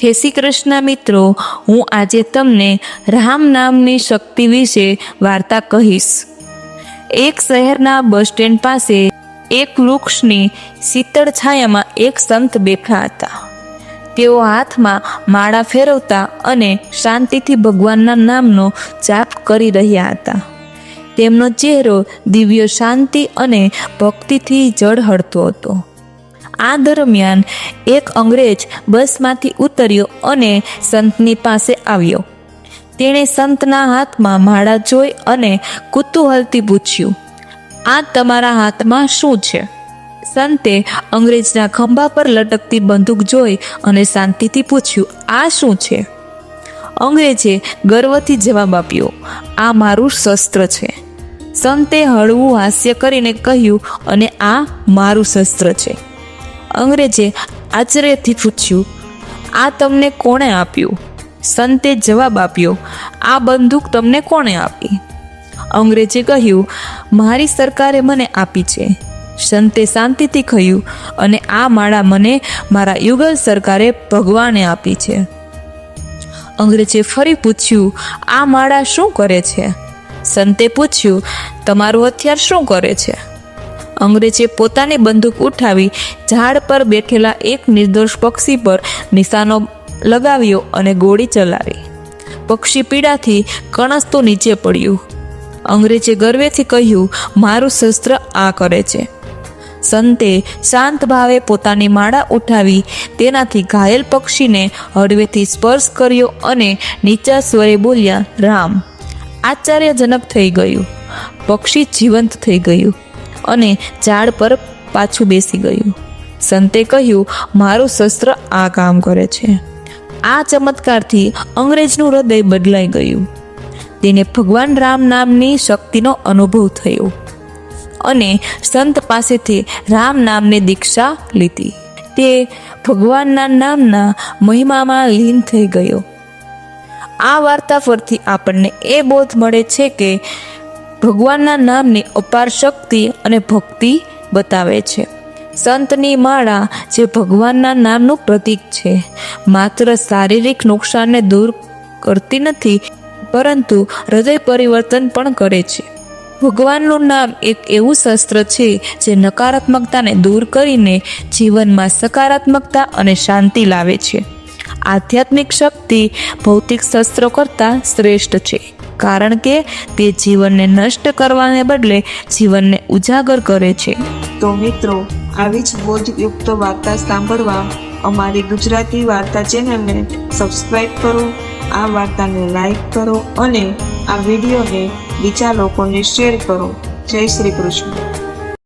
જય શ્રી કૃષ્ણ મિત્રો, હું આજે તમને રામ નામની શક્તિ વિશે વાર્તા કહીશ. એક શહેરના બસ સ્ટેન્ડ પાસે એક વૃક્ષની શીતળ છાયામાં એક સંત બેઠા હતા. તેઓ હાથમાં માળા ફેરવતા અને શાંતિથી ભગવાનના નામનો જાપ કરી રહ્યા હતા. તેમનો ચહેરો દિવ્ય શાંતિ અને ભક્તિથી ઝળહળતો હતો. આ દરમિયાન એક અંગ્રેજ બસમાંથી ઉતર્યો અને સંતની પાસે આવ્યો. તેણે સંતના હાથમાં માળા જોઈ અને કુતૂહલથી પૂછ્યું, આ તમારા હાથમાં શું છે? સંતે અંગ્રેજના ખંભા પર લટકતી બંદૂક જોઈ અને શાંતિથી પૂછ્યું, આ શું છે? અંગ્રેજે ગર્વથી જવાબ આપ્યો, આ મારું શસ્ત્ર છે. સંતે હળવું હાસ્ય કરીને કહ્યું, અને આ મારું શસ્ત્ર છે. અંગ્રેજે આશ્ચર્યથી પૂછ્યું, આ તમને કોણે આપ્યું? સંતે જવાબ આપ્યો, આ બંદૂક તમને કોણે આપી? અંગ્રેજે કહ્યું, મારી સરકારે મને આપી છે. સંતે શાંતિથી કહ્યું, અને આ માળા મને મારા યુગલ સરકારે ભગવાને આપી છે. અંગ્રેજે ફરી પૂછ્યું, આ માળા શું કરે છે? સંતે પૂછ્યું, તમારું હથિયાર શું કરે છે? અંગ્રેજે પોતાની બંદૂક ઉઠાવી ઝાડ પર બેઠેલા એક નિર્દોષ પક્ષી પર નિશાનો લગાવ્યો અને ગોળી ચલાવી. પક્ષી પીડાથી કણસતું નીચે પડ્યું. અંગ્રેજે ગર્વેથી કહ્યું, મારું શસ્ત્ર આ કરે છે. સંતે શાંત ભાવે પોતાની માળા ઉઠાવી તેનાથી ઘાયલ પક્ષીને હળવેથી સ્પર્શ કર્યો અને નીચા સ્વરે બોલ્યા, રામ. આશ્ચર્યજનક થઈ ગયું. પક્ષી જીવંત થઈ ગયું. અને ઝાડ પર પાછું બેસી ગયું. સંતે કહ્યું, મારું શસ્ત્ર આ કામ કરે છે. આ ચમત્કારથી અંગ્રેજનું હૃદય બદલાઈ ગયું. તેને ભગવાન રામ નામની શક્તિનો અનુભવ થયો અને સંત પાસેથી રામ નામની દીક્ષા લીધી. તે ભગવાનના નામના મહિમામાં લીન થઈ ગયો. આ વાર્તા પરથી આપણને એ બોધ મળે છે કે ભગવાનના નામની અપાર શક્તિ અને ભક્તિ બતાવે છે. સંતની માળા જે ભગવાનના નામનું પ્રતીક છે. માત્ર શારીરિક નુકસાનને દૂર કરતી નથી, પરંતુ હૃદય પરિવર્તન પણ કરે છે. ભગવાનનું નામ એક એવું શસ્ત્ર છે જે નકારાત્મકતાને દૂર કરીને જીવનમાં સકારાત્મકતા અને શાંતિ લાવે છે. આધ્યાત્મિક શક્તિ ભૌતિક શસ્ત્રો કરતાં શ્રેષ્ઠ છે. કારણ કે તે જીવનને નષ્ટ કરવાને બદલે જીવનને ઉજાગર કરે છે. તો મિત્રો, આવી જ બોધયુક્ત વાર્તા સાંભળવા અમારી ગુજરાતી વાર્તા ચેનલને સબસ્ક્રાઈબ કરો, આ વાર્તાને લાઈક કરો અને આ વિડીયોને બીજા લોકોને શેર કરો. જય શ્રી કૃષ્ણ.